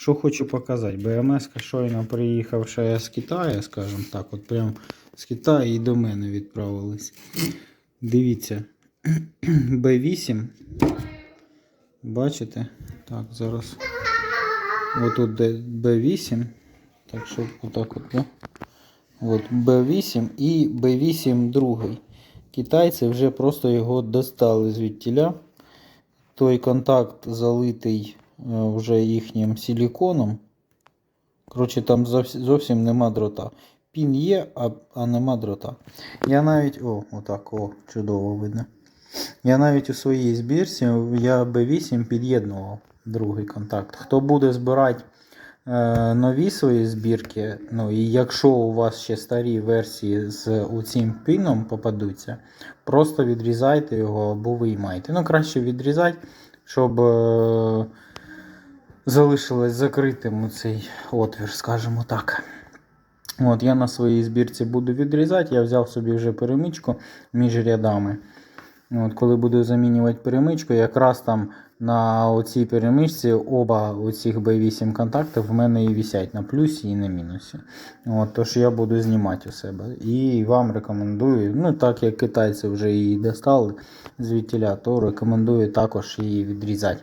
Що хочу показати? БМС щойно приїхавши з Китаю, скажімо так, от прям з Китаю і до мене відправились. Дивіться. Б8. Бачите? Так, зараз. Отут де Б8. Так що отак от, да? От Б8 і Б8 другий. Китайці вже просто його достали звідтіля. Той контакт залитий вже їхнім силіконом. Коротше, там зовсім нема дрота. Пін є, а, а нема дрота. Я навіть. О, отак, о, чудово видно. Я навіть у своїй збірці я B8 під'єднував другий контакт. Хто буде збирати е, нові свої збірки, ну і якщо у вас ще старі версії з цим піном попадуться, просто відрізайте його або виймайте. Ну, краще відрізати, щоб е, залишилось закритим цей отвір, скажімо так. От, я на своїй збірці буду відрізати, я взяв собі вже перемичку між рядами. От, коли буду замінювати перемичку, якраз там на оцій перемичці оба оцих B8 контактів в мене і висять на плюсі і на мінусі. От, тож я буду знімати у себе. І вам рекомендую, ну так як китайці вже її достали звідтіля, то рекомендую також її відрізати.